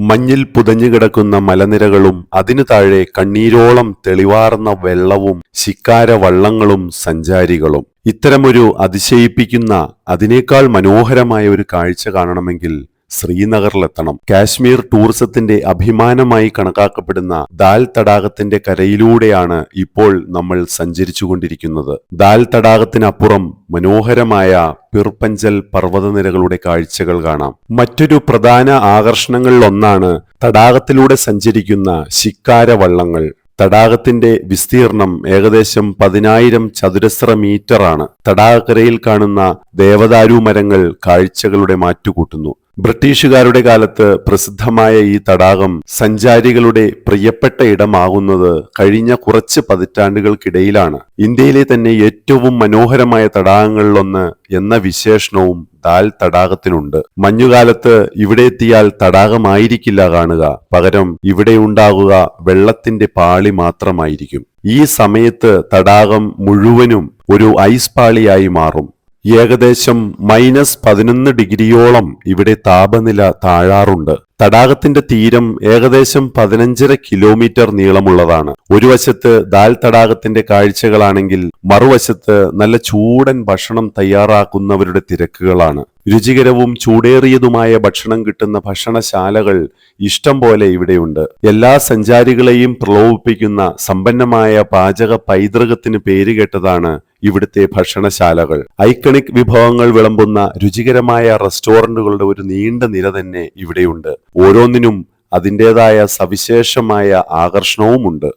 മഞ്ഞിൽ പുതഞ്ഞു കിടക്കുന്ന മലനിരകളും അതിനു താഴെ കണ്ണീരോളം തെളിവാർന്ന വെള്ളവും ശിക്കാര വള്ളങ്ങളും സഞ്ചാരികളും. ഇത്തരമൊരു അതിശയിപ്പിക്കുന്ന അതിനേക്കാൾ മനോഹരമായ ഒരു കാഴ്ച കാണണമെങ്കിൽ ശ്രീനഗറിലെത്തണം. കാശ്മീർ ടൂറിസത്തിന്റെ അഭിമാനമായി കണക്കാക്കപ്പെടുന്ന ദാൽ തടാകത്തിന്റെ കരയിലൂടെയാണ് ഇപ്പോൾ നമ്മൾ സഞ്ചരിച്ചുകൊണ്ടിരിക്കുന്നത്. ദാൽ തടാകത്തിനപ്പുറം മനോഹരമായ പിർപ്പഞ്ചൽ പർവതനിരകളുടെ കാഴ്ചകൾ കാണാം. മറ്റൊരു പ്രധാന ആകർഷണങ്ങളിലൊന്നാണ് തടാകത്തിലൂടെ സഞ്ചരിക്കുന്ന ശിക്കാര വള്ളങ്ങൾ. തടാകത്തിന്റെ വിസ്തീർണം ഏകദേശം പതിനായിരം ചതുരശ്ര മീറ്ററാണ്. തടാകക്കരയിൽ കാണുന്ന ദേവദാരു മരങ്ങൾ കാഴ്ചകളുടെ മാറ്റുകൂട്ടുന്നു. ബ്രിട്ടീഷുകാരുടെ കാലത്ത് പ്രസിദ്ധമായ ഈ തടാകം സഞ്ചാരികളുടെ പ്രിയപ്പെട്ട ഇടമാകുന്നത് കഴിഞ്ഞ കുറച്ച് പതിറ്റാണ്ടുകൾക്കിടയിലാണ്. ഇന്ത്യയിലെ തന്നെ ഏറ്റവും മനോഹരമായ തടാകങ്ങളിലൊന്ന് എന്ന വിശേഷണവും ദാൽ തടാകത്തിനുണ്ട്. മഞ്ഞുകാലത്ത് ഇവിടെ എത്തിയാൽ തടാകമായിരിക്കില്ല കാണുക. പകരം ഇവിടെ ഉണ്ടാകുക വെള്ളത്തിന്റെ പാളി മാത്രമായിരിക്കും. ഈ സമയത്ത് തടാകം മുഴുവനും ഒരു ഐസ് പാളിയായി മാറും. ഏകദേശം മൈനസ് പതിനൊന്ന് ഡിഗ്രിയോളം ഇവിടെ താപനില താഴാറുണ്ട്. തടാകത്തിന്റെ തീരം ഏകദേശം പതിനഞ്ചര കിലോമീറ്റർ നീളമുള്ളതാണ്. ഒരു വശത്ത് ദാൽ തടാകത്തിന്റെ കാഴ്ചകളാണെങ്കിൽ മറുവശത്ത് നല്ല ചൂടൻ ഭക്ഷണം തയ്യാറാക്കുന്നവരുടെ തിരക്കുകളാണ്. രുചികരവും ചൂടേറിയതുമായ ഭക്ഷണം കിട്ടുന്ന ഭക്ഷണശാലകൾ ഇഷ്ടം പോലെ ഇവിടെയുണ്ട്. എല്ലാ സഞ്ചാരികളെയും പ്രലോഭിപ്പിക്കുന്ന സമ്പന്നമായ പാചക പൈതൃകത്തിന് പേരുകേട്ടതാണ് ഇവിടുത്തെ ഭക്ഷണശാലകൾ. ഐക്കണിക് വിഭവങ്ങൾ വിളമ്പുന്ന രുചികരമായ റെസ്റ്റോറന്റുകളുടെ ഒരു നീണ്ട നിര തന്നെ ഇവിടെയുണ്ട്. ഓരോന്നിനും അതിന്റെതായ സവിശേഷമായ ആകർഷണവുമുണ്ട്.